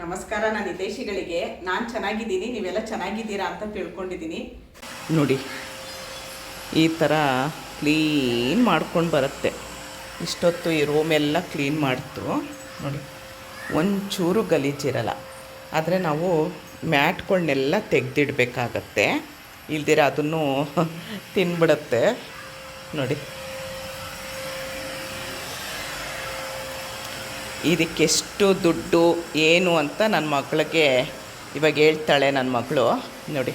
ನಮಸ್ಕಾರ ನಾನು ಹಿತೈಷಿಗಳಿಗೆ. ನಾನು ಚೆನ್ನಾಗಿದ್ದೀನಿ, ನೀವೆಲ್ಲ ಚೆನ್ನಾಗಿದ್ದೀರಾ ಅಂತ ತಿಳ್ಕೊಂಡಿದ್ದೀನಿ. ನೋಡಿ, ಈ ಥರ ಕ್ಲೀನ್ ಮಾಡ್ಕೊಂಡು ಬರುತ್ತೆ. ಇಷ್ಟೊತ್ತು ಈ ರೂಮೆಲ್ಲ ಕ್ಲೀನ್ ಮಾಡ್ತು. ನೋಡಿ, ಒಂಚೂರು ಗಲೀಜಿರಲ್ಲ ಆದರೆ ನಾವು ಮ್ಯಾಟ್ಗಳನ್ನೆಲ್ಲ ತೆಗೆದಿಡಬೇಕಾಗತ್ತೆ. ಇಲ್ದಿರ ಅದನ್ನು ತಿನ್ಬಿಡುತ್ತೆ. ನೋಡಿ. ಇದಕ್ಕೆಷ್ಟು ದುಡ್ಡು, ಏನು ಅಂತ ನನ್ನ ಮಗಳಿಗೆ ಇವಾಗ ಹೇಳ್ತಾಳೆ ನನ್ನ ಮಗಳು. ನೋಡಿ.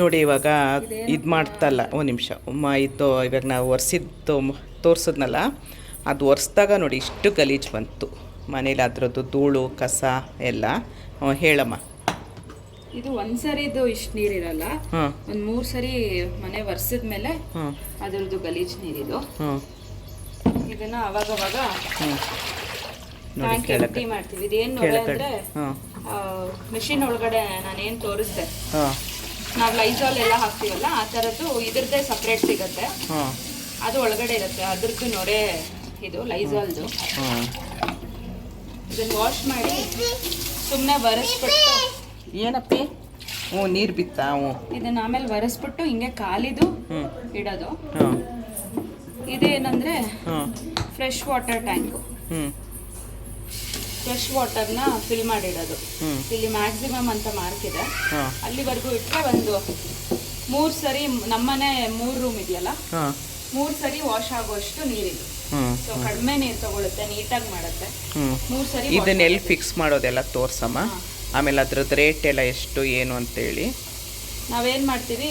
ನೋಡಿ ಇವಾಗ ಇದು ಮಾಡ್ತಲ್ಲ, ಒಂದು ನಿಮಿಷ. ಇದು ಇವಾಗ ನಾವು ಒರೆಸಿದ್ದು ತೋರಿಸಿದ್ನಲ್ಲ, ಅದು ಒರೆಸ್ದಾಗ ನೋಡಿ ಇಷ್ಟು ಗಲೀಜು ಬಂತು. ಮನೇಲಿ ಅದರದ್ದು ಧೂಳು, ಕಸ ಎಲ್ಲ. ಹೇಳಮ್ಮ. ಇದು ಒಂದ್ ಸರಿದು ಇಷ್ಟು ನೀರಿರಲ್ಲ ಇರಲ್ಲ. ಒಂದ್ ಮೂರ್ ಸರಿ ಮನೆ ಒರೆಸಿದ್ಮೇಲೆ ಮೇಲೆ ಅದ್ರದ್ದು ಗಲೀಜ್ ನೀರಿದು ಇದನ್ನ ಅವಾಗ ಅವಾಗ ನೋಡಿ ಟ್ಯಾಂಕ್ ಎಂಟಿ ಮಾಡ್ತೀವಿ. ಇದೇನ್ ನೋಡಿ ಅಂದ್ರೆ ಮೆಷಿನ್ ಒಳಗಡೆ ನಾನೇನ್ ತೋರಿಸ್ದೆ. ನಾವ್ ಲೈಸಾಲ್ ಎಲ್ಲ ಹಾಕ್ತಿವಲ್ಲ ಆ ತರದ್ದು ಇದ್ರದ್ದೇ ಸಪ್ರೇಟ್ ಸಿಗತ್ತೆ. ಅದು ಒಳಗಡೆ ಇರುತ್ತೆ. ಅದ್ರದ್ದು ನೊರೆ ಇದು ಲೈಸಾಲ್ದು ಇದನ್ನ ವಾಶ್ ಮಾಡಿ ಸುಮ್ಮನೆ ಒರೆಸ್ಬಿಟ್ಟು ಏನಪ್ಪಿ? ಹ್ಞೂ ನೀರು ಬಿತ್ತಾ? ಹ್ಞೂ. ಇದನ್ನ ಆಮೇಲೆ ಒರೆಸ್ಬಿಟ್ಟು ಹಿಂಗೆ ಕಾಲಿದು ಇಡೋದು. ಇದೇನಂದ್ರೆ ಫ್ರೆಶ್ ವಾಟರ್ ಟ್ಯಾಂಕು. ಫ್ರೆಶ್ ವಾಟರ್ನ ಫಿಲ್ ಮಾಡಿಡೋದು. ಇಲ್ಲಿ ಮ್ಯಾಕ್ಸಿಮಮ್ ಅಂತ ಮಾರ್ಕ್ ಇದೆ. ಅಲ್ಲಿವರೆಗೂ ಇಟ್ಟರೆ ಒಂದು ಮೂರು ಸರಿ ನಮ್ಮನೆ ಮೂರು ರೂಮ್ ಇದೆಯಲ್ಲ? ಮೂರು ಸರಿ ವಾಶ್ ಆಗುವಷ್ಟು ನೀರಿದು. ಸೊ ಕಡಿಮೆ ನೀರು ತಗೊಳುತ್ತೆ ನೀಟಾಗಿ ಮಾಡುತ್ತೆ. ಮೂರು ಸರಿ ಇದನ್ನ ಎಲ್ಲಿ ಫಿಕ್ಸ್ ಮಾಡೋದೆಲ್ಲ ತೋರ್ಸಮ್ಮ? ಆಮೇಲೆ ಅದ್ರದ್ದು ರೇಟ್ ಎಲ್ಲ ಎಷ್ಟು ಏನು ಅಂತೇಳಿ. ನಾವೇನು ಮಾಡ್ತೀವಿ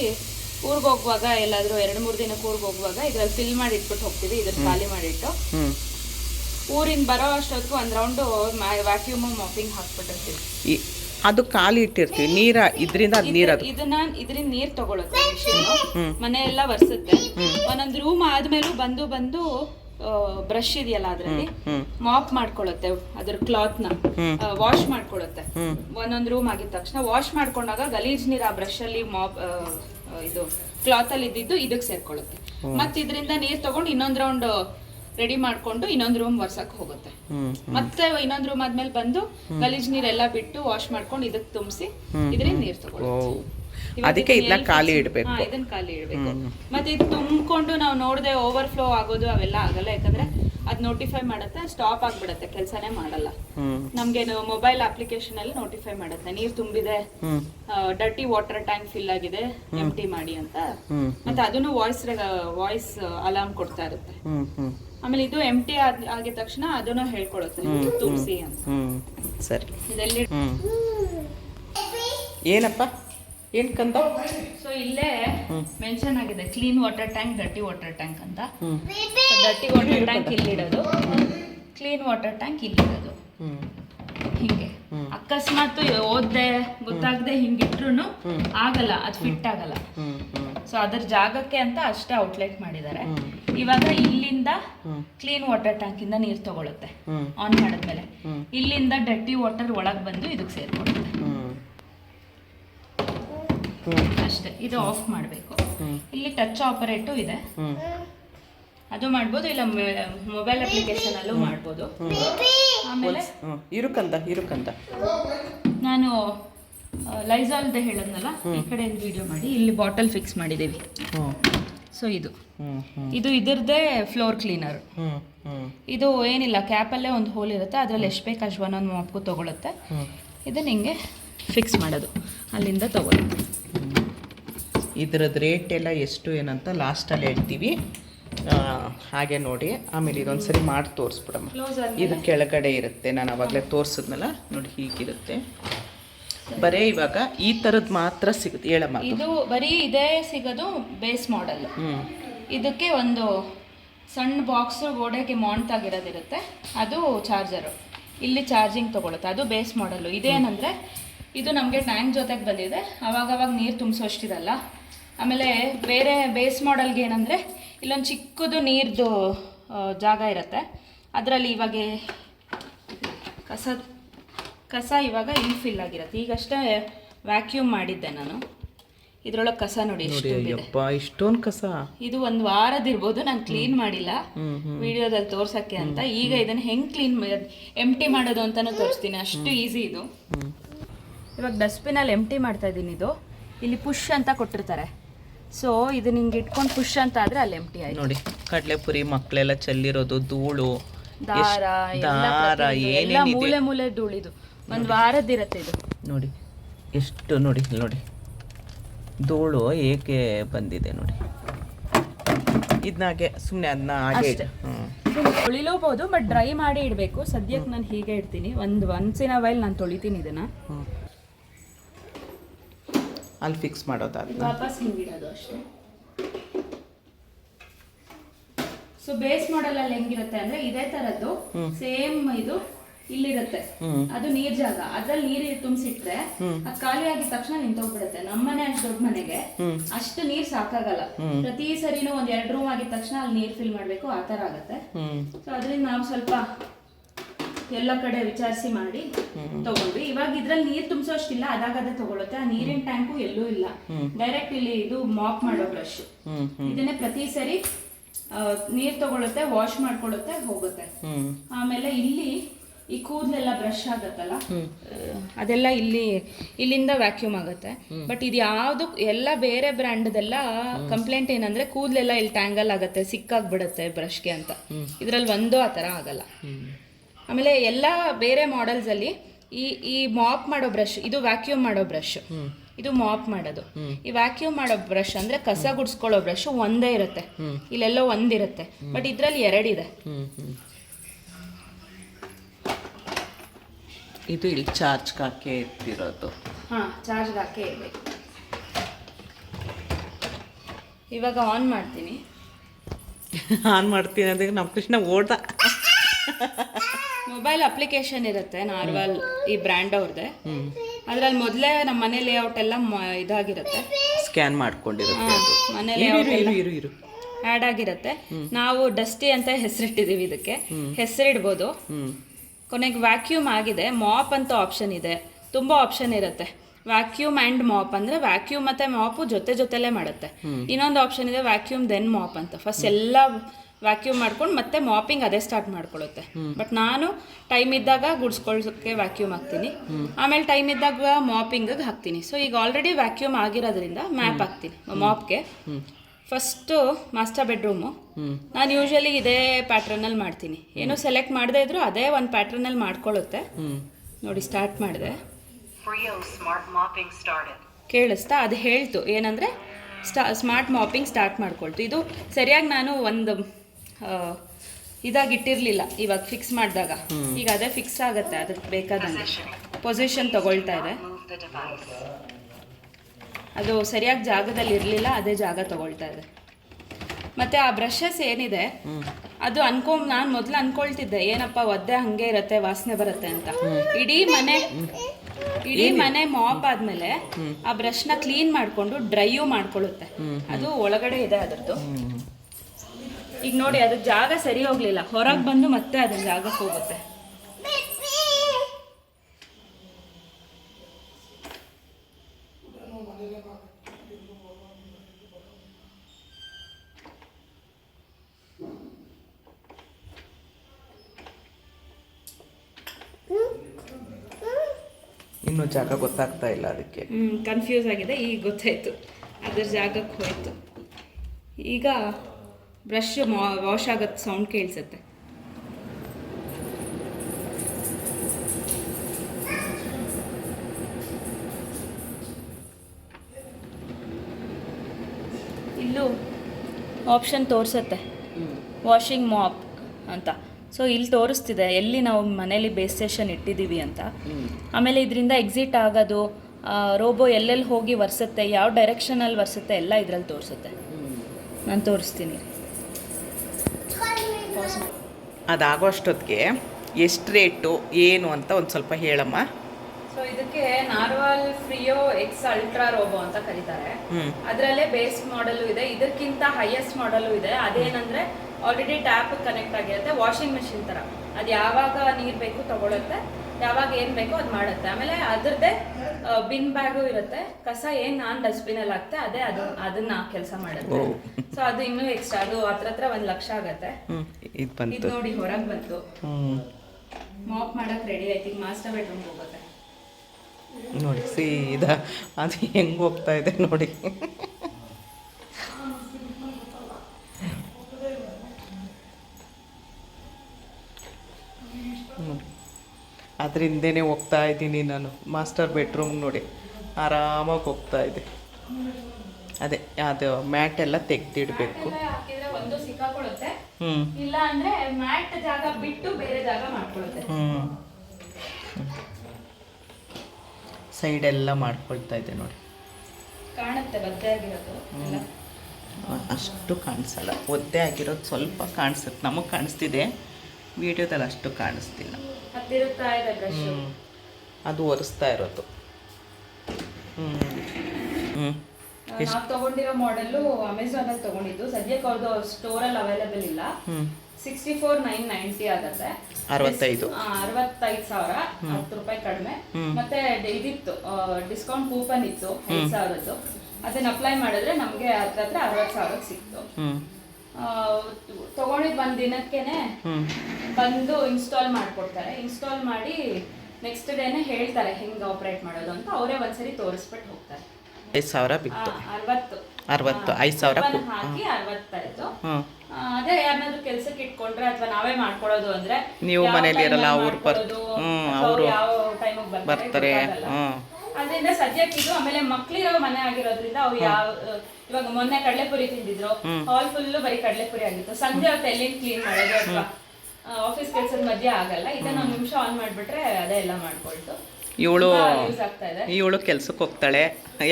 ಊರಿಗೆ ಹೋಗುವಾಗ ಎಲ್ಲಾದರೂ ಎರಡು ಮೂರು ದಿನಕ್ಕೆ ಊರಿಗೆ ಹೋಗುವಾಗ ಇದ್ರಲ್ಲಿ ಫಿಲ್ ಮಾಡಿ ಇಟ್ಬಿಟ್ಟು ಹೋಗ್ತೀವಿ ಇದ್ರ ಖಾಲಿ ಮಾಡಿಟ್ಟು. ಊರಿಂದ ಬರೋ ಅಷ್ಟೊತ್ತು ಒಂದು ರೌಂಡು ವ್ಯಾಕ್ಯೂಮ್ ಮಾಪಿಂಗ್ ಹಾಕ್ಬಿಟ್ಟಿರ್ತೀವಿ. ಈ ಅದು ಖಾಲಿ ಇಟ್ಟಿರ್ತೀವಿ ನೀರ ಇದರಿಂದ ನೀರ ನೀರು ಅದು. ಇದನ್ನ ಇದರಿಂದ ನೀರ್ ತಗೊಳುತ್ತೆ. ಮನೆ ಎಲ್ಲ ಬರ್ಸುತ್ತೆ ಒಂದೊಂದು ರೂಮ್ ಆದ್ಮೇಲೂ ಬಂದು ಬಂದು ಬ್ರಷ್ ಇದೆಯಲ್ಲ ಅದ್ರಲ್ಲಿ? ಮಾಪ್ ಮಾಡ್ಕೊಳ್ಳುತ್ತೆ ಅದ್ರ ಕ್ಲಾತ್ನ. ವಾಶ್ ಮಾಡ್ಕೊಳ್ಳುತ್ತೆ. ಒಂದೊಂದ್ ರೂಮ್ ಆಗಿದ ತಕ್ಷಣ ವಾಶ್ ಮಾಡ್ಕೊಂಡಾಗ ಗಲೀಜ್ ನೀರ್ ಆ ಬ್ರಷ್ ಅಲ್ಲಿ ಮಾಪ್ ಇದು ಕ್ಲಾತ್ ಅಲ್ಲಿ ಇದ್ದಿದ್ದು ಇದಕ್ ಸೇರ್ಕೊಳ್ಳುತ್ತೆ. ಮತ್ ಇದರಿಂದ ನೀರ್ ತಗೊಂಡು ಇನ್ನೊಂದ್ ರೌಂಡ್ ರೆಡಿ ಮಾಡ್ಕೊಂಡು ಇನ್ನೊಂದ್ ರೂಮ್ ವರ್ಸಕ್ ಹೋಗುತ್ತೆ. ಮತ್ತೆ ಇನ್ನೊಂದ್ ರೂಮ್ ಆದ್ಮೇಲೆ ಬಂದು ಗಲೀಜ್ ನೀರೆಲ್ಲ ಬಿಟ್ಟು ವಾಶ್ ಮಾಡ್ಕೊಂಡು ಇದಕ್ ತುಂಬಿಸಿ ಇದ್ರಿಂದ ನೀರ್ ತಗೊಳ್ಳುತ್ತೆ. ಅದಕ್ಕೆ ಇದನ್ನ ಖಾಲಿ ಇಡಬೇಕು. ಇದನ್ನ ಖಾಲಿ ಇಡಬೇಕು. ಮತ್ತೆ ಇದು ತುಂಬಿಕೊಂಡು ನಾವು ನೋಡದೆ ಓವರ್ಫ್ಲೋ ಆಗೋದು ಅವೆಲ್ಲ ಆಗಲ್ಲ ಯಾಕಂದ್ರೆ ಅದ್ ನೋಟಿಫೈ ಮಾಡುತ್ತೆ ಸ್ಟಾಪ್ ಆಗ್ಬಿಡತ್ತೆ ಕೆಲಸನೇ ಮಾಡಲ್ಲ. ನಮ್ಗೆ ಮೊಬೈಲ್ ಅಪ್ಲಿಕೇಶನ್ ಅಲ್ಲಿ ನೋಟಿಫೈ ಮಾಡುತ್ತೆ. ನೀರ್ ತುಂಬಿದೆ ಡರ್ಟಿ ವಾಟರ್ ಟ್ಯಾಂಕ್ ಫಿಲ್ ಆಗಿದೆ ಎಂಟಿ ಮಾಡಿ ಅಂತ. ಮತ್ತೆ ಅದನ್ನು ವಾಯ್ಸ್ ವಾಯ್ಸ್ ಅಲಾರ್ಮ್ ಕೊಡ್ತಾ ಇರುತ್ತೆ. ಆಮೇಲೆ ಇದು ಎಂಟಿ ಆಗಿದ ತಕ್ಷಣ ಅದನ್ನು ಹೇಳ್ಕೊಡುತ್ತೆ ತುಂಬಿಸಿ ಅಂತ. ಸರಿ. ಇದೆಲ್ಲಿ ಏನಪ್ಪ? ಏನು ಕಂದ? ಸೊ ಇಲ್ಲೇ ಮೆನ್ಷನ್ ಆಗಿದೆ. Clean water tank dirty water tank ಅಂತ. ಡರ್ಟಿ ವಾಟರ್ ಟ್ಯಾಂಕ್ ಇಲ್ಲಿಡೋದು. ಕ್ಲೀನ್ ವಾಟರ್ ಟ್ಯಾಂಕ್ ಇಲ್ಲಿಡೋದು. ಹಿಂಗೆ. ಅಕಸ್ಮಾತ್ ಓದ್ದೆ ಗೊತ್ತಾಗದೆ ಹಿಂಗಿಟ್ರು ಆಗಲ್ಲ ಅದು ಫಿಟ್ ಆಗಲ್ಲ. ಸೊ ಅದ್ರ ಜಾಗಕ್ಕೆ ಅಂತ ಅಷ್ಟೇ ಔಟ್ಲೆಟ್ ಮಾಡಿದ್ದಾರೆ. ಇವಾಗ ಇಲ್ಲಿಂದ ಕ್ಲೀನ್ ವಾಟರ್ ಟ್ಯಾಂಕ್ ಇಂದ ನೀರು ತಗೊಳುತ್ತೆ. ಆನ್ ಮಾಡಿದ್ಮೇಲೆ. ಇಲ್ಲಿಂದ ಡರ್ಟಿ ವಾಟರ್ ಒಳಗ್ ಬಂದು ಇದಕ್ಕೆ ಹ್ಞೂ ಅಷ್ಟೇ. ಇದು ಆಫ್ ಮಾಡಬೇಕು. ಇಲ್ಲಿ ಟಚ್ ಆಪರೇಟು ಇದೆ. ಅದು ಮಾಡ್ಬೋದು ಇಲ್ಲ ಮೊಬೈಲ್ ಅಪ್ಲಿಕೇಶನ್ ಅಲ್ಲೂ ಮಾಡ್ಬೋದು. ಆಮೇಲೆ? ಇರುಕಂತ ಇರುಕಂತ. ನಾನು ಲೈಸಾಲ್ದೆ ಹೇಳದ್ನಲ್ಲ? ಈ ಕಡೆಯಿಂದ ವಿಡಿಯೋ ಮಾಡಿ. ಇಲ್ಲಿ ಬಾಟಲ್ ಫಿಕ್ಸ್ ಮಾಡಿದ್ದೀವಿ. ಸೊ ಇದು. ಇದು ಇದರದೇ ಫ್ಲೋರ್ ಕ್ಲೀನರ್ ಇದು ಏನಿಲ್ಲ ಕ್ಯಾಪಲ್ಲೇ ಒಂದು ಹೋಲ್ ಇರುತ್ತೆ. ಅದರಲ್ಲಿ ಎಷ್ಟು ಬೇಕು ಅಷ್ಟು ಒಂದೊಂದು ಮಾಪು ತೊಗೊಳುತ್ತೆ. ಇದು ಇದನ್ನ ಹಿಂಗೆ ಫಿಕ್ಸ್ ಮಾಡೋದು. ಅಲ್ಲಿಂದ ತೊಗೊಳುತ್ತೆ ಇದ್ರದ್ದು ರೇಟ್ ಎಲ್ಲ ಎಷ್ಟು ಏನಂತ ಲಾಸ್ಟಲ್ಲಿ ಹೇಳ್ತೀವಿ. ಹಾಗೆ ನೋಡಿ. ಆಮೇಲೆ ಇದೊಂದ್ಸರಿ ಮಾಡಿ ತೋರಿಸ್ಬಿಡಮ್ಮ. ಇದು ಕೆಳಗಡೆ ಇರುತ್ತೆ. ನಾನು ಅವಾಗಲೇ ತೋರಿಸಿದ್ನಲ್ಲ ನೋಡಿ ಹೀಗಿರುತ್ತೆ ಬರೀ ಇವಾಗ ಈ ಥರದ್ದು ಮಾತ್ರ ಸಿಗುತ್ತೆ. ಹೇಳಮ್ಮ ಇದು ಬರೀ ಇದೇ ಸಿಗೋದು ಬೇಸ್ ಮಾಡೆಲ್ ಇದಕ್ಕೆ ಒಂದು ಸಣ್ಣ ಬಾಕ್ಸ್ ಗೋಡೆಗೆ ಮೌಂಟ್ ಆಗಿರೋದಿರುತ್ತೆ. ಅದು ಚಾರ್ಜರು ಇಲ್ಲಿ ಚಾರ್ಜಿಂಗ್ ತಗೊಳುತ್ತೆ. ಅದು ಬೇಸ್ ಮಾಡಲ್ಲು ಇದೇನಂದರೆ ಇದು ನಮಗೆ ಟ್ಯಾಂಕ್ ಜೊತೆಗೆ ಬಂದಿದೆ. ಅವಾಗವಾಗ ನೀರು ತುಂಬಿಸೋಷ್ಟಿರಲ್ಲ ಆಮೇಲೆ ಬೇರೆ ಬೇಸ್ ಮಾಡಲ್ಗೆ ಏನಂದರೆ ಇಲ್ಲೊಂದು ಚಿಕ್ಕದು ನೀರ್ದು ಜಾಗ ಇರುತ್ತೆ. ಅದರಲ್ಲಿ ಇವಾಗ ಕಸ ಕಸ ಇವಾಗ ಇಲ್ಲಿ ಫಿಲ್ ಆಗಿರುತ್ತೆ. ಈಗಷ್ಟೇ ವ್ಯಾಕ್ಯೂಮ್ ಮಾಡಿದ್ದೆ ನಾನು. ಇದ್ರೊಳಗೆ ಕಸ ನೋಡಿ ಇಷ್ಟೊಂದು ಕಸ. ಇದು ಒಂದು ವಾರದಿರ್ಬೋದು ನಾನು ಕ್ಲೀನ್ ಮಾಡಿಲ್ಲ. ವಿಡಿಯೋದಲ್ಲಿ ತೋರ್ಸಕ್ಕೆ ಅಂತ. ಈಗ ಇದನ್ನ ಹೆಂಗ್ ಕ್ಲೀನ್ ಎಂಟಿ ಮಾಡೋದು ಅಂತಾನು ತೋರಿಸ್ತೀನಿ. ಅಷ್ಟು ಈಸಿ ಇದು. ಇವಾಗ ಡಸ್ಟ್ಬಿನ್ ಅಲ್ಲಿ ಎಂಟಿ ಮಾಡ್ತಾ ಇದ್ದೀನಿ ಇದು. ಇಲ್ಲಿ ಪುಷ್ ಅಂತ ಕೊಟ್ಟಿರ್ತಾರೆ. ಸೊ ಇದು ನಿಂಗೆ ಇಟ್ಕೊಂಡು ಪುಷ್ ಅಂತ ಆದ್ರೆ ಅಲ್ಲಿ ಎಂಟಿ ಆಯ್ತು. ನೋಡಿ ಕಡಲೆಪುರಿ ಮಕ್ಕಳೆಲ್ಲ ಚೆಲ್ಲಿರೋದು ಧೂಳು ದಾರ ಎಲ್ಲ ದಾರ ಪ್ರತಿಯೊಂದು, ಎಲ್ಲ ಏನೇನಿದೆ? ಮೂಲೆ ಮೂಲೆ ಧೂಳಿದು. ಒಂದ್ ವಾರದ್ದಿರತ್ತೆ ಇದು. ನೋಡಿ ಎಷ್ಟು ನೋಡಿ ಇಲ್ಲಿ ನೋಡಿ. ಧೂಳು ಏಕೆ ಬಂದಿದೆ ನೋಡಿ. ಇದನ್ನಾಗೆ ಸುಮ್ಮನೆ ಅದನ್ನ ಹಾಗೆ ಇಡು. ಹ್ಮ್. ಇದನ್ನ ತೊಳಿಲೂಬಹುದು ಬಟ್ ಡ್ರೈ ಮಾಡಿ ಇಡಬೇಕು. ಸದ್ಯಕ್ಕೆ ನಾನು ಹೀಗೆ ಇಡ್ತೀನಿ. ಒಂದು ಒನ್ಸ್ ಇನ್ ವೈಲ್ ನಾನು ತೊಳಿತೀನಿ ಇದನ್ನ. ಹ್ಮ್. ಅಲ್ಲಿ ಫಿಕ್ಸ್ ವಾಪಸ್ ಹಿಂಗಿಡೋದು ಅಷ್ಟೇ. ಸೊ ಬೇಸ್ ಮಾಡಲ್ ಅಲ್ಲಿ ಹೆಂಗಿರುತ್ತೆ ಅಂದ್ರೆ ಇದೇ ತರದ್ದು ಸೇಮ್ ಇದು ಇಲ್ಲಿರುತ್ತೆ. ಅದು ನೀರ್ ಜಾಗ. ಅದ್ರಲ್ಲಿ ನೀರ್ ತುಂಬಿಸಿಟ್ರೆ ಅದು ಖಾಲಿ ಆಗಿದ ತಕ್ಷಣ ನಿಂತೋಗ್ಬಿಡುತ್ತೆ. ನಮ್ಮನೆ ಅಷ್ಟು ದೊಡ್ಡ ಮನೆಗೆ ಅಷ್ಟು ನೀರ್ ಸಾಕಾಗಲ್ಲ. ಪ್ರತಿ ಸರಿನೂ ಒಂದ್ ಎರಡ್ ರೂಮ್ ಆಗಿದ ತಕ್ಷಣ ಅಲ್ಲಿ ನೀರ್ ಫಿಲ್ ಮಾಡ್ಬೇಕು ಆ ತರ ಆಗತ್ತೆ. ಸೊ ಅದರಿಂದ ನಾವು ಸ್ವಲ್ಪ ಎಲ್ಲ ಕಡೆ ವಿಚಾರಿಸಿ ಮಾಡಿ ತಗೊಂಡ್ವಿ. ಇವಾಗ ಇದ್ರಲ್ಲಿ ನೀರ್ ತುಂಬಿಸೋಷ್ಟಿಲ್ಲ ಅದಾಗದೆ ತಗೊಳುತ್ತೆ. ಆ ನೀರಿನ ಟ್ಯಾಂಕು ಎಲ್ಲೂ ಇಲ್ಲ. ಡೈರೆಕ್ಟ್ ಇಲ್ಲಿ ಇದು ಮಾಪ್ ಮಾಡೋ ಬ್ರಷ್ ಇದನ್ನೇ ಪ್ರತಿ ಸರಿ ನೀರ್ ತಗೊಳುತ್ತೆ ವಾಶ್ ಮಾಡ್ಕೊಳುತ್ತೆ ಹೋಗುತ್ತೆ. ಆಮೇಲೆ ಇಲ್ಲಿ ಈ ಕೂದಲೆಲ್ಲ ಬ್ರಷ್ ಆಗತ್ತಲ್ಲ? ಅದೆಲ್ಲ ಇಲ್ಲಿ ಇಲ್ಲಿಂದ ವ್ಯಾಕ್ಯೂಮ್ ಆಗುತ್ತೆ. ಬಟ್ ಇದು ಯಾವುದು ಎಲ್ಲ ಬೇರೆ ಬ್ರ್ಯಾಂಡ್ದೆಲ್ಲ ಕಂಪ್ಲೇಂಟ್ ಏನಂದ್ರೆ ಕೂದಲೆಲ್ಲ ಇಲ್ಲಿ ಟ್ಯಾಂಗಲ್ ಆಗುತ್ತೆ ಸಿಕ್ಕಾಗ್ಬಿಡುತ್ತೆ ಬ್ರಷ್ಗೆ ಅಂತ. ಇದ್ರಲ್ಲಿ ಒಂದು ಆ ತರ ಆಗಲ್ಲ. ಆಮೇಲೆ ಎಲ್ಲ ಬೇರೆ ಮಾಡೆಲ್ಸಲ್ಲಿ ಈ ಈ ಮಾಪ್ ಮಾಡೋ ಬ್ರಷ್ ಇದು ವ್ಯಾಕ್ಯೂಮ್ ಮಾಡೋ ಬ್ರಷ್ ಇದು ಮಾಪ್ ಮಾಡೋದು. ಈ ವ್ಯಾಕ್ಯೂಮ್ ಮಾಡೋ ಬ್ರಷ್ ಅಂದ್ರೆ ಕಸ ಗುಡ್ಸ್ಕೊಳ್ಳೋ ಬ್ರಷ್ ಒಂದೇ ಇರುತ್ತೆ. ಇಲ್ಲೆಲ್ಲ ಒಂದಿರುತ್ತೆ. ಬಟ್ ಇದ್ರಲ್ಲಿ ಎರಡಿದೆ. ಹ್ಮ್ ಹ್ಮ್ ಇದು ಇಲ್ಲಿ ಚಾರ್ಜ್ ಹಾಕಿ ಇರ್ತಿರೋದು. ಹಾ ಚಾರ್ಜ್ ಹಾಕೇ ಇದೆ ಇವಾಗ ಆನ್ ಮಾಡ್ತೀನಿ. ಆನ್ ಮಾಡ್ತೀನಿ ಅಂದ್ರೆ ನಮ್ಮ ಕೃಷ್ಣ ಓಡ್ದ. ಮೊಬೈಲ್ ಅಪ್ಲಿಕೇಶನ್ ಇರುತ್ತೆ ನಾರ್ವಲ್ ಈ ಬ್ರ್ಯಾಂಡ್ ಅವ್ರದ್ದೆ ಅದ್ರಲ್ಲಿ ಮೊದಲೇ ನಮ್ಮ ಮನೆ ಲೇಔಟ್ ಎಲ್ಲ ಮ- ಇದಾಗಿರುತ್ತೆ. ಸ್ಕ್ಯಾನ್ ಮಾಡ್ಕೊಂಡಿರುತ್ತೆ ಅದು. ಮನೆ ಇರು, ಲೇಔಟ್ ಇರು, ಇರು ಇರು. ಆ್ಯಡ್ ಆಗಿರುತ್ತೆ. ನಾವು ಡಸ್ಟಿ ಅಂತ ಹೆಸರಿಟ್ಟಿದ್ದೀವಿ ಇದಕ್ಕೆ. ಹೆಸರಿಡ್ಬೋದು. ಹ್ಮ್. ಕೊನೆಗೆ ವ್ಯಾಕ್ಯೂಮ್ ಆಗಿದೆ. ಮಾಪ್ ಅಂತ ಆಪ್ಷನ್ ಇದೆ. ತುಂಬ ಆಪ್ಷನ್ ಇರುತ್ತೆ. ವ್ಯಾಕ್ಯೂಮ್ ಆ್ಯಂಡ್ ಮಾಪ್ ಅಂದರೆ ವ್ಯಾಕ್ಯೂಮ್ ಮತ್ತು ಮಾಪು ಜೊತೆ ಜೊತೆಲೇ ಮಾಡುತ್ತೆ. ಇನ್ನೊಂದು ಆಪ್ಷನ್ ಇದೆ ವ್ಯಾಕ್ಯೂಮ್ ದೆನ್ ಮಾಪ್ ಅಂತ. ಫಸ್ಟ್ ಎಲ್ಲ ವ್ಯಾಕ್ಯೂಮ್ ಮಾಡ್ಕೊಂಡು ಮತ್ತೆ ಮಾಪಿಂಗ್ ಅದೇ ಸ್ಟಾರ್ಟ್ ಮಾಡ್ಕೊಳ್ಳುತ್ತೆ ಬಟ್ ನಾನು ಟೈಮ್ ಇದ್ದಾಗ ಗುಡ್ಸ್ಕೊಳ್ಳೋಕ್ಕೆ ವ್ಯಾಕ್ಯೂಮ್ ಹಾಕ್ತೀನಿ. ಆಮೇಲೆ ಟೈಮ್ ಇದ್ದಾಗ ಮಾಪಿಂಗ್ ಹಾಕ್ತೀನಿ. ಸೊ ಈಗ ಆಲ್ರೆಡಿ ವ್ಯಾಕ್ಯೂಮ್ ಆಗಿರೋದ್ರಿಂದ ಮ್ಯಾಪ್ ಹಾಕ್ತೀನಿ ಮಾಪ್ಗೆ ಫಸ್ಟು ಮಾಸ್ಟರ್ ಬೆಡ್ರೂಮು ನಾನು ಯೂಶಲಿ ಇದೇ ಪ್ಯಾಟ್ರನಲ್ಲಿ ಮಾಡ್ತೀನಿ. ಏನು ಸೆಲೆಕ್ಟ್ ಮಾಡದೇ ಇದ್ರೂ ಅದೇ ಒಂದು ಪ್ಯಾಟ್ರನಲ್ಲಿ ಮಾಡ್ಕೊಳ್ಳುತ್ತೆ ನೋಡಿ ಸ್ಟಾರ್ಟ್ ಮಾಡಿದೆ. ಕೇಳಿಸ್ತಾ? ಅದು ಹೇಳ್ತು. ಏನಂದರೆ ಸ್ಟಾ ಸ್ಮಾರ್ಟ್ ಮಾಪಿಂಗ್ ಸ್ಟಾರ್ಟ್ ಮಾಡ್ಕೊಳ್ತು. ಇದು ಸರಿಯಾಗಿ ನಾನು ಒಂದು ಇದಾಗಿ ಇಟ್ಟಿರಲಿಲ್ಲ ಇವಾಗ ಫಿಕ್ಸ್ ಮಾಡಿದಾಗ. ಈಗ ಅದೇ ಫಿಕ್ಸ್ ಆಗುತ್ತೆ ಅದಕ್ಕೆ ಬೇಕಾದಂಗೆ. ಪೊಸಿಷನ್ ತಗೊಳ್ತಾ ಇದೆ. ಅದು ಸರಿಯಾಗಿ ಜಾಗದಲ್ಲಿ ಇರಲಿಲ್ಲ ಅದೇ ಜಾಗ ತಗೊಳ್ತಾ ಇದೆ. ಮತ್ತೆ ಆ ಬ್ರಷಸ್ ಏನಿದೆ ಅದು ಅನ್ಕೊಂಡ್ ನಾನು ಮೊದಲು ಅನ್ಕೊಳ್ತಿದ್ದೆ ಏನಪ್ಪ ಒದ್ದೆ ಹಂಗೆ ಇರುತ್ತೆ ವಾಸನೆ ಬರುತ್ತೆ ಅಂತ. ಇಡೀ ಮನೆ ಇಡೀ ಮನೆ ಮಾಪ್ ಆದ್ಮೇಲೆ ಆ ಬ್ರಷ್ನ ಕ್ಲೀನ್ ಮಾಡ್ಕೊಂಡು ಡ್ರೈಯು ಮಾಡ್ಕೊಳ್ಳುತ್ತೆ. ಅದು ಒಳಗಡೆ ಇದೆ ಅದರದ್ದು. ಈಗ ನೋಡಿ ಅದು ಜಾಗ ಸರಿ ಹೋಗ್ಲಿಲ್ಲ. ಹೊರಗೆ ಬಂದು ಮತ್ತೆ ಅದ್ರ ಜಾಗಕ್ಕೆ ಹೋಗುತ್ತೆ. ಇನ್ನೂ ಜಾಗ ಗೊತ್ತಾಗ್ತಾ ಇಲ್ಲ ಅದಕ್ಕೆ. ಕನ್ಫ್ಯೂಸ್ ಆಗಿದೆ. ಈಗ ಗೊತ್ತಾಯ್ತು. ಅದ್ರ ಜಾಗಕ್ಕೆ ಹೋಯ್ತು. ಈಗ ಬ್ರಷ್ ವಾಶ್ ಆಗೋದು ಸೌಂಡ್ ಕೇಳಿಸುತ್ತೆ. ಇಲ್ಲೂ ಆಪ್ಷನ್ ತೋರಿಸುತ್ತೆ. ವಾಷಿಂಗ್ ಮಾಪ್ ಅಂತ. ಸೊ ಇಲ್ಲಿ ತೋರಿಸ್ತಿದೆ ಎಲ್ಲಿ ನಾವು ಮನೇಲಿ ಬೇಸ್ ಸ್ಟೇಷನ್ ಇಟ್ಟಿದ್ದೀವಿ ಅಂತ. ಆಮೇಲೆ ಇದರಿಂದ ಎಕ್ಸಿಟ್ ಆಗೋದು ರೋಬೋ ಎಲ್ಲೆಲ್ಲಿ ಹೋಗಿ ವರ್ಸುತ್ತೆ ಯಾವ ಡೈರೆಕ್ಷನಲ್ಲಿ ವರ್ಸುತ್ತೆ ಎಲ್ಲ ಇದರಲ್ಲಿ ತೋರಿಸುತ್ತೆ. ನಾನು ತೋರಿಸ್ತೀನಿ. ಅದಾಗೋ ಅಷ್ಟೊತ್ತಿಗೆ ಎಷ್ಟು ರೇಟು ಏನು ಅಂತ ಒಂದು ಸ್ವಲ್ಪ ಹೇಳಮ್ಮ. ಸೊ ಇದಕ್ಕೆ Narwal Freo X ultra robo ಅಂತ ಕರೀತಾರೆ. ಅದರಲ್ಲೇ ಬೇಸ್ ಮಾಡಲು ಇದೆ. ಇದಕ್ಕಿಂತ ಹೈಯೆಸ್ಟ್ ಮಾಡಲು ಇದೆ. ಅದೇನಂದ್ರೆ ಆಲ್ರೆಡಿ ಟ್ಯಾಪ್ ಕನೆಕ್ಟ್ ಆಗಿರುತ್ತೆ ವಾಷಿಂಗ್ ಮೆಷಿನ್ ತರ. ಅದು ಯಾವಾಗ ನೀರು ಬೇಕು ತಗೊಳುತ್ತೆ. ಯಾವಾಗ ಏನು ಬೇಕೋ ಅದು ಮಾಡುತ್ತೆ. ಆಮೇಲೆ ಅದ್ರದ್ದೇ ಬಿನ್ ಬ್ಯಾಗು ಇರುತ್ತೆ. ಕಸ ಏನು ನಾನು ಡಸ್ಟ್ಬಿನಲ್ಲಿ ಹಾಕ್ತೆ ಅದೇ ಅದು ಅದನ್ನ ಕೆಲಸ ಮಾಡುತ್ತೆ. ಸೊ ಅದು ಇನ್ನು ಎಕ್ಸ್ಟ್ರಾ ಅದು ಹತ್ರ ಹತ್ರ ಒಂದು ಲಕ್ಷ ಆಗತ್ತೆ. ಇದು ನೋಡಿ ಹೊರಗೆ ಬಂತು. ಮಾಪ್ ಮಾಡಕ್ ರೆಡಿ ಆಯ್ತು ಈಗ ಮಾಸ್ಟರ್ ಬೆಡ್ರೂಮ್ ಹೋಗುತ್ತೆ. ನೋಡಿ ಸೀದಾ ಅದು ಹೆಂಗ್ ಹೋಗ್ತಾ ಇದೆ ನೋಡಿ. ಅದ್ರ ಹಿಂದೆನೇ ಹೋಗ್ತಾ ಇದ್ದೀನಿ ನಾನು. ಮಾಸ್ಟರ್ ಬೆಡ್ರೂಮ್ ನೋಡಿ. ಆರಾಮಾಗಿ ಹೋಗ್ತಾ ಇದೆ. ಅದೇ ಅದು ಮ್ಯಾಟ್ ಎಲ್ಲ ತೆಗ್ದಿಡ್ಬೇಕು. ಹ್ಞೂ ಹ್ಞೂ ಸೈಡೆಲ್ಲ ಮಾಡ್ಕೊಳ್ತಾ ಇದೆ ನೋಡಿ. ಅಷ್ಟು ಕಾಣಿಸಲ್ಲ. ಒದ್ದೆ ಆಗಿರೋದು ಸ್ವಲ್ಪ ಕಾಣಿಸುತ್ತೆ. ನಮಗೆ ಕಾಣಿಸ್ತಿದೆ. ವಿಡಿಯೋದಲ್ಲಿ ಅಷ್ಟು ಕಾಣಿಸ್ತಿಲ್ಲ. ಅದು ಒರೆಸ್ತಾ ಇರೋದು. ಹ್ಞೂ ನಾವು ತಗೊಂಡಿರೋ ಮಾಡೆಲ್ಲು ಅಮೆಝಾನ್ ಅಲ್ಲಿ ತಗೊಂಡಿದ್ದು. ಸದ್ಯಕ್ಕೆ ಅವ್ರದ್ದು ಸ್ಟೋರಲ್ಲಿ ಅವೈಲೇಬಲ್ ಇಲ್ಲ. ಸಿಕ್ಸ್ಟಿ ಫೋರ್ ನೈನ್ ನೈಂಟಿ ಆಗತ್ತೆ. ಅರವತ್ತೈದು. ಅರವತ್ತೈದು ಸಾವಿರ. ಹತ್ತು ರೂಪಾಯಿ ಕಡಿಮೆ. ಮತ್ತೆ ಇದಿತ್ತು ಡಿಸ್ಕೌಂಟ್ ಕೂಪನ್ ಇತ್ತು ಐದು ಸಾವಿರದ್ದು. ಅದನ್ನ ಅಪ್ಲೈ ಮಾಡಿದ್ರೆ ನಮಗೆ ಹತ್ರ ಹತ್ರ ಅರವತ್ತು ಸಾವಿರಕ್ಕೆ ಸಿಕ್ತು. ತಗೊಂಡಿದ್ ಒಂದ್ ದಿನಕ್ಕೇನೆ ಬಂದು ಇನ್ಸ್ಟಾಲ್ ಮಾಡ್ಕೊಡ್ತಾರೆ. ಇನ್ಸ್ಟಾಲ್ ಮಾಡಿ ನೆಕ್ಸ್ಟ್ ಡೇನೆ ಹೇಳ್ತಾರೆ ಹೆಂಗ್ ಆಪರೇಟ್ ಮಾಡೋದು ಅಂತ. ಅವರೇ ಒಂದ್ಸರಿ ತೋರಿಸ್ಬಿಟ್ಟು ಹೋಗ್ತಾರೆ. ಐದು ಸಾವಿರ ಬಿತ್ತು. ಅರವತ್ತು. ಅರವತ್ತು ಐದು ಸಾವಿರ ಹಾಕಿ ಅರವತ್ತಾಯ್ತು ಅದೇ ಯಾರನ್ನಾದ್ರೂ ಕೆಲ್ಸಕ್ಕೆ ಇಟ್ಕೊಂಡ್ರೆ ಅಥವಾ ನಾವೇ ಮಾಡ್ಕೊಳ್ಳೋದು ಅಂದ್ರೆ ನೀವು ಮನೇಲಿ ಇರಲ್ಲ, ಅವ್ರು ಅವ್ರು ಯಾವ ಟೈಮಿಗೆ ಬರ್ತಾರೆ. ಅದರಿಂದ ಸದ್ಯಕ್ಕೆ ಇದು ಆಮೇಲೆ ಮಕ್ಳಿರೋ ಮನೆ ಆಗಿರೋದ್ರಿಂದ ಅವ್ರು ಯಾವ ಇವಾಗ ಮೊನ್ನೆ ಕಡಲೆಪುರಿ ತಿಂದಿದ್ರು. ಹಾಲ್ ಫುಲ್ ಬರೀ ಕಡಲೆಪುರಿ ಆಗಿತ್ತು. ಸಂಜೆ ಹೊತ್ತು ಎಲ್ಲಿಂದ ಕ್ಲೀನ್ ಮಾಡೋದು ಅಥವಾ ಆಫೀಸ್ ಕೆಲಸದ ಮಧ್ಯೆ ಆಗಲ್ಲ. ಇದನ್ನ ಒಂದು ನಿಮಿಷ ಆನ್ ಮಾಡ್ಬಿಟ್ರೆ ಅದೇ ಎಲ್ಲ ಮಾಡ್ಕೊಳ್ತು. ಇವಳು ಇವಳು ಕೆಲ್ಸಕ್ಕೆ ಹೋಗ್ತಾಳೆ.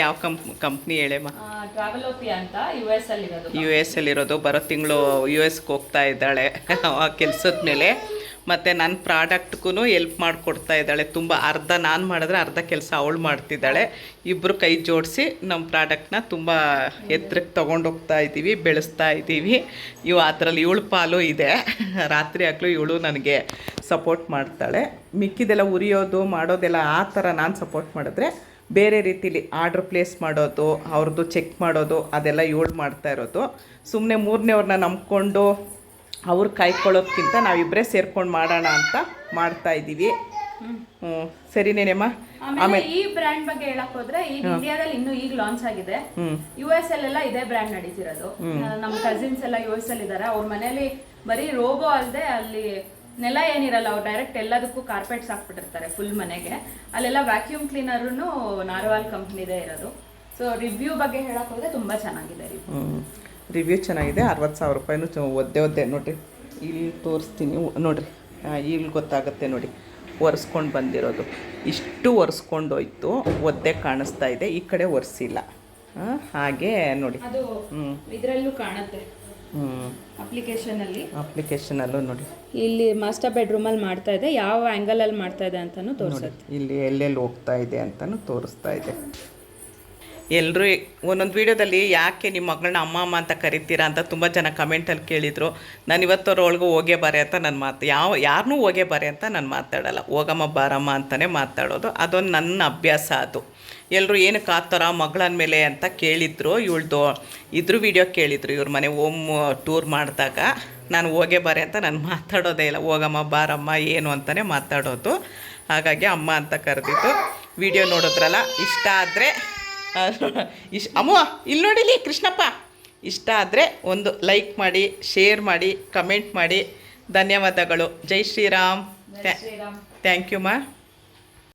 ಯಾವ ಕಂಪ್ ಕಂಪ್ನಿ ಹೇಳೇಮ್ಮ ಟ್ರಾವೆಲೋಪಿಯಾ ಅಂತ ಯು ಎಸ್ ಅಲ್ಲಿ ಯು ಎಸ್ ಅಲ್ಲಿರೋದು. ಬರೋ ತಿಂಗಳು ಯು ಎಸ್ಗೆ ಹೋಗ್ತಾ ಇದ್ದಾಳೆ. ಆ ಕೆಲಸದ ಮೇಲೆ. ಮತ್ತು ನನ್ನ ಪ್ರಾಡಕ್ಟ್ಗೂ ಎಲ್ಪ್ ಮಾಡಿಕೊಡ್ತಾ ಇದ್ದಾಳೆ. ತುಂಬ ಅರ್ಧ ನಾನು ಮಾಡಿದ್ರೆ ಅರ್ಧ ಕೆಲಸ ಅವಳು ಮಾಡ್ತಿದ್ದಾಳೆ. ಇಬ್ಬರು ಕೈ ಜೋಡಿಸಿ ನಮ್ಮ ಪ್ರಾಡಕ್ಟ್ನ ತುಂಬ ಎತ್ತರಕ್ಕೆ ತೊಗೊಂಡೋಗ್ತಾ ಇದ್ದೀವಿ ಬೆಳೆಸ್ತಾ ಇದ್ದೀವಿ ಇವು ಅದರಲ್ಲಿ ಇವಳು ಪಾಲು ಇದೆ. ರಾತ್ರಿ ಆಗಲೂ ಇವಳು ನನಗೆ ಸಪೋರ್ಟ್ ಮಾಡ್ತಾಳೆ. ಮಿಕ್ಕಿದೆಲ್ಲ ಉರಿಯೋದು, ಮಾಡೋದೆಲ್ಲ ಆ ಥರ ನಾನು ಸಪೋರ್ಟ್ ಮಾಡಿದ್ರೆ ಬೇರೆ ರೀತಿಲಿ ಆರ್ಡ್ರ್ ಪ್ಲೇಸ್ ಮಾಡೋದು ಅವ್ರದ್ದು ಚೆಕ್ ಮಾಡೋದು ಅದೆಲ್ಲ ಇವಳು ಮಾಡ್ತಾ ಇರೋದು. ಸುಮ್ಮನೆ ಮೂರನೇವ್ರನ್ನ ನಂಬ್ಕೊಂಡು ಅವ್ರು ಕಾಯ್ಕೊಳ್ಳೋದ್ಕಿಂತ ನಾವಿಬ್ಬರೇ ಸೇರ್ಕೊಂಡು ಮಾಡೋಣ ಅಂತ ಮಾಡ್ತಾ ಇದ್ದೀವಿ. ಹ್ಞೂ ಸರಿನೇನಮ್ಮ ಆಮೇಲೆ ಈ ಬ್ರ್ಯಾಂಡ್ ಬಗ್ಗೆ ಹೇಳಕ್ ಹೋದ್ರೆ ಈಗ ಇಂಡಿಯಾದಲ್ಲಿ ಇನ್ನು ಈಗ ಲಾಂಚ್ ಆಗಿದೆ. ಯು ಎಸ್ ಅಲ್ಲೆಲ್ಲ ಇದೇ ಬ್ರ್ಯಾಂಡ್ ನಡೀತಿರೋದು. ನಮ್ಮ ಕಸಿನ್ಸ್ ಎಲ್ಲ ಯು ಎಸ್ ಅಲ್ಲಿ ಇದಾರೆ. ಅವ್ರ ಮನೇಲಿ ಬರೀ ರೋಬೋ ಅಲ್ಲದೆ ಅಲ್ಲಿ ನೆಲ ಏನಿರಲ್ಲ ಅವ್ರು ಡೈರೆಕ್ಟ್ ಎಲ್ಲದಕ್ಕೂ ಕಾರ್ಪೆಟ್ಸ್ ಹಾಕ್ಬಿಟ್ಟಿರ್ತಾರೆ ಫುಲ್ ಮನೆಗೆ. ಅಲ್ಲೆಲ್ಲ ವ್ಯಾಕ್ಯೂಮ್ ಕ್ಲೀನರ್ನು ನಾರ್ವಾಲ್ ಕಂಪ್ನಿದೇ ಇರೋದು. ಸೊ ರಿವ್ಯೂ ಬಗ್ಗೆ ಹೇಳಕ್ ಹೋದ್ರೆ ತುಂಬಾ ಚೆನ್ನಾಗಿದೆ ರಿವ್ಯೂ ಚೆನ್ನಾಗಿದೆ. ಅರವತ್ತು ಸಾವಿರ ರೂಪಾಯಿನೂ ಚ ಒದ್ದೆ ಒದ್ದೆ. ನೋಡಿರಿ ಇಲ್ಲಿ ತೋರಿಸ್ತೀನಿ. ನೋಡಿರಿ ಇಲ್ಲಿ ಗೊತ್ತಾಗುತ್ತೆ ನೋಡಿ. ಒರೆಸ್ಕೊಂಡು ಬಂದಿರೋದು. ಇಷ್ಟು ಒರೆಸ್ಕೊಂಡೋಯ್ತು ಒದ್ದೆ ಕಾಣಿಸ್ತಾ ಇದೆ. ಈ ಕಡೆ ಒರೆಸಿಲ್ಲ. ಹಾಗೆ ನೋಡಿ. ಹ್ಞೂ ಇದ್ರಲ್ಲೂ ಕಾಣುತ್ತೆ. ಹ್ಞೂ ಅಪ್ಲಿಕೇಶನ್ ಅಲ್ಲಿ ಅಪ್ಲಿಕೇಶನಲ್ಲೂ ನೋಡಿ. ಇಲ್ಲಿ ಮಾಸ್ಟರ್ ಬೆಡ್ರೂಮ್ ಅಲ್ಲಿ ಮಾಡ್ತಾ ಇದೆ. ಯಾವ ಆಂಗಲ್ ಅಲ್ಲಿ ಮಾಡ್ತಾ ಇದೆ ಅಂತಾನು ತೋರಿಸುತ್ತೆ. ಇಲ್ಲಿ ಎಲ್ಲೆಲ್ಲಿ ಹೋಗ್ತಾ ಇದೆ ಅಂತಲೂ ತೋರಿಸ್ತಾ ಇದೆ. ಎಲ್ಲರೂ ಒಂದೊಂದು ವೀಡಿಯೋದಲ್ಲಿ ಯಾಕೆ ನಿಮ್ಮ ಮಗಳನ್ನ ಅಮ್ಮ ಅಮ್ಮ ಅಂತ ಕರಿತೀರಾ ಅಂತ ತುಂಬ ಜನ ಕಮೆಂಟಲ್ಲಿ ಕೇಳಿದರು. ನಾನು ಇವತ್ತವ್ರೊಳಗೂ ಹೋಗೇ ಬಾರೆ ಅಂತ ನಾನು ಮಾತು, ಯಾವ ಯಾರನ್ನೂ ಹೋಗೇ ಬಾರೆ ಅಂತ ನಾನು ಮಾತಾಡಲ್ಲ. ಹೋಗಮ್ಮ, ಬಾರಮ್ಮ ಅಂತಲೇ ಮಾತಾಡೋದು. ಅದೊಂದು ನನ್ನ ಅಭ್ಯಾಸ ಅದು. ಎಲ್ಲರೂ ಏನು ಆ ಮಗಳನ್ ಮೇಲೆ ಅಂತ ಕೇಳಿದ್ರು. ಇವಳ್ದು ಇದ್ರ ವಿಡಿಯೋ ಕೇಳಿದರು. ಇವ್ರ ಮನೆ ಓಮ್ ಟೂರ್ ಮಾಡಿದಾಗ ನಾನು ಹೋಗೇ ಬಾರೆ ಅಂತ ನಾನು ಮಾತಾಡೋದೇ ಇಲ್ಲ. ಹೋಗಮ್ಮ, ಬಾರಮ್ಮ, ಏನು ಅಂತಲೇ ಮಾತಾಡೋದು. ಹಾಗಾಗಿ ಅಮ್ಮ ಅಂತ ಕರೆದಿದ್ದು. ವಿಡಿಯೋ ನೋಡಿದ್ರಲ್ಲ? ಇಷ್ಟ ಆದರೆ ಇಶ್ ಅಮ್ಮ ಇಲ್ಲಿ ನೋಡಿಲಿ ಕೃಷ್ಣಪ್ಪ? ಇಷ್ಟ ಆದರೆ ಒಂದು ಲೈಕ್ ಮಾಡಿ ಶೇರ್ ಮಾಡಿ ಕಮೆಂಟ್ ಮಾಡಿ. ಧನ್ಯವಾದಗಳು. ಜೈ ಶ್ರೀರಾಮ್. ಥ್ಯಾಂಕ್ ಯು ಮಾ